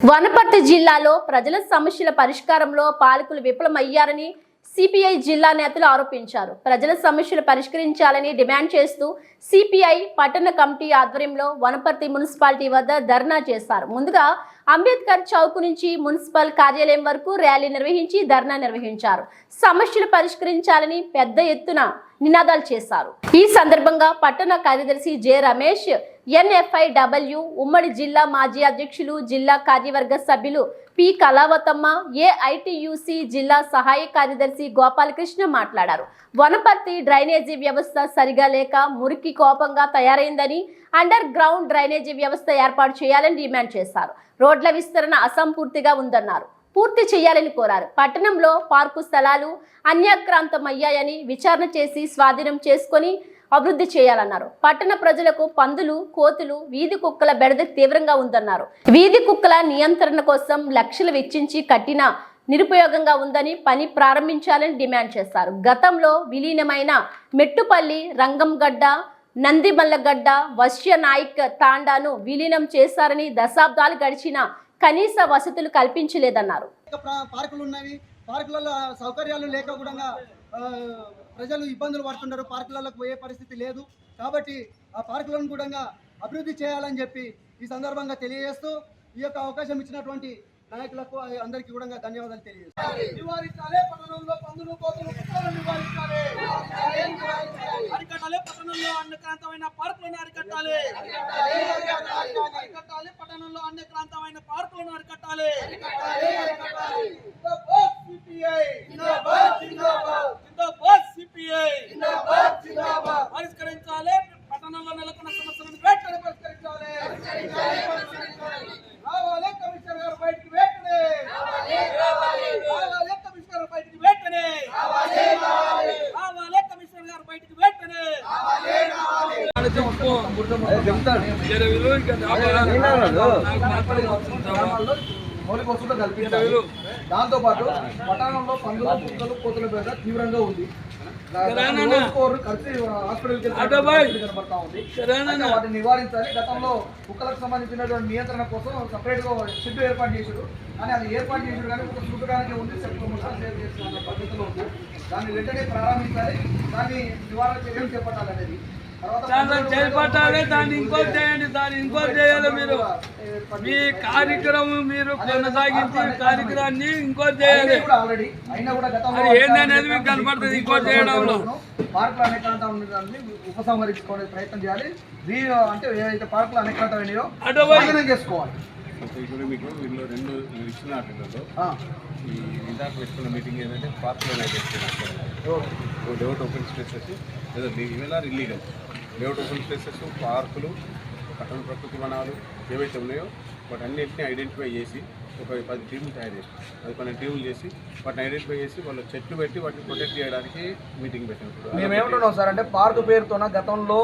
వనపర్తి జిల్లాలో ప్రజల సమస్యల పరిష్కారంలో పాలకులు విఫలమయ్యారని సిపిఐ జిల్లా నేతలు ఆరోపించారు. ప్రజల సమస్యలు పరిష్కరించాలని డిమాండ్ చేస్తూ సిపిఐ పట్టణ కమిటీ ఆధ్వర్యంలో వనపర్తి మున్సిపాలిటీ వద్ద ధర్నా చేశారు. ముందుగా అంబేద్కర్ చౌక్ నుంచి మున్సిపల్ కార్యాలయం వరకు ర్యాలీ నిర్వహించి ధర్నా నిర్వహించారు. సమస్యలు పరిష్కరించాలని పెద్ద ఎత్తున నినాదాలు చేశారు. ఈ సందర్భంగా పట్టణ కార్యదర్శి జె రమేష్ ఎన్ఎఫ్ఐ డబ్ల్యూ ఉమ్మడి జిల్లా మాజీ అధ్యక్షులు జిల్లా కార్యవర్గ సభ్యులు పి. కళావతమ్మ ఏఐటియుసి జిల్లా సహాయ కార్యదర్శి గోపాలకృష్ణ మాట్లాడారు. వనపర్తి డ్రైనేజీ వ్యవస్థ సరిగా లేక మురికి కోపంగా తయారైందని అండర్ గ్రౌండ్ డ్రైనేజీ వ్యవస్థ ఏర్పాటు చేయాలని డిమాండ్ చేశారు. రోడ్ల విస్తరణ అసంపూర్తిగా ఉందన్నారు. పూర్తి చేయాలని కోరారు. పట్టణంలో పార్కు స్థలాలు అన్యాక్రాంతమయ్యాయని విచారణ చేసి స్వాధీనం చేసుకొని అభివృద్ధి చేయాలన్నారు. పట్టణ ప్రజలకు పందులు కోతులు వీధి కుక్కల బెడద తీవ్రంగా ఉందన్నారు. వీధి కుక్కల నియంత్రణ కోసం లక్షలు వెచ్చించి కట్టిన నిరుపయోగంగా ఉందని పని ప్రారంభించాలని డిమాండ్ చేశారు. గతంలో విలీనమైన మెట్టుపల్లి రంగంగడ్డ నందిమల్లగడ్డ వశ్య నాయక్ తాండాను విలీనం చేశారని దశాబ్దాలు గడిచిన కనీస వసతులు కల్పించలేదన్నారు. పార్కులు ఉన్నవి. పార్కులలో సౌకర్యాలు లేక కూడా ప్రజలు ఇబ్బందులు పడుతున్నారు పార్కులకు పోయే పరిస్థితి లేదు. కాబట్టి ఆ పార్కులను కూడా అభివృద్ధి చేయాలని చెప్పి ఈ సందర్భంగా తెలియజేస్తూ ఈ యొక్క అవకాశం ఇచ్చినటువంటి నాయకులకు అందరికీ కూడా ధన్యవాదాలు తెలియజేస్తాను. నివారించాలి. పట్టణంలో పందులు కోతులు కుక్కలను నివారించాలి. అరికట్టాలి. పట్టణంలో అన్యక్రాంతమైన పార్కులను అరికట్టాలి అరికట్టాలి పట్టణంలో అన్యక్రాంతమైన పార్కులను అరికట్టాలి జిందాబాద్ సిపిఐ జిందాబాద్ సిపిఐ పరిష్కరించాలి పట్టణంలో నెలకొన్న సమస్యలను వెంటనే పరిష్కరించాలి రావాలి కమిషనర్ గారు బయటికి వెంటనే రావాలి కమిషనర్ గారు బయటికి వెంటనే రావాలి కమిషనర్ గారు బయటికి వెంటనే మౌలిక వసతులు కల్పించాలి. దాంతో పాటు పట్టణంలో పందులు కుక్కలు కోతుల మీద తీవ్రంగా ఉంది. వాటిని నివారించాలి. గతంలో కుక్కలకు సంబంధించినటువంటి నియంత్రణ కోసం సపరేట్గా షెడ్ ఏర్పాటు చేశారు. కానీ అది ఏర్పాటు చేశారు కానీ ఒక చూడడానికి ఉంది. సేవ్ చేస్తున్న పద్ధతిలో ఉంది. దాన్ని వెంటనే ప్రారంభించాలి. దాన్ని నివారణ చర్యలు చేపట్టాలి అనేది తర్వాత దాన్ని చేపట్టాలి దాన్ని ఇంకోటి చేయండి దాన్ని ఇంకోటి చేయాలి మీరు. మీ కార్యక్రమం మీరు కొనసాగించి కార్యక్రమాన్ని ఇంకోటి చేయాలి. అది ఏందనేది మీకు కనపడుతుంది ఇంకోటి చేయడంలో? పార్కులు ఉపసంహరించుకునే ప్రయత్నం చేయాలి. అంటే ఏదైతే పార్కులు స్వాధీనం చేసుకోవాలి. ఇప్పుడు మీకు వీళ్ళు రెండు ఇచ్చిన వాటిల్లో ఆ, ఈ ఇందాక పెట్టుకున్న మీటింగ్ ఏంటంటే పార్క్లో layout open legal or illegal beautiful places పార్కులు పట్టణ ప్రకృతి వనాలు ఏవైతే ఉన్నాయో వాటి అన్నింటినీ ఐడెంటిఫై చేసి ఒక పది టీములు తయారు చేసి అది కొన్ని టీములు చేసి వాటిని ఐడెంటిఫై చేసి వాళ్ళు చెట్లు పెట్టి వాటిని ప్రొటెక్ట్ చేయడానికి మీటింగ్ పెట్టినప్పుడు మేము ఏమంటున్నాం సార్ అంటే పార్కు పేరుతోన గతంలో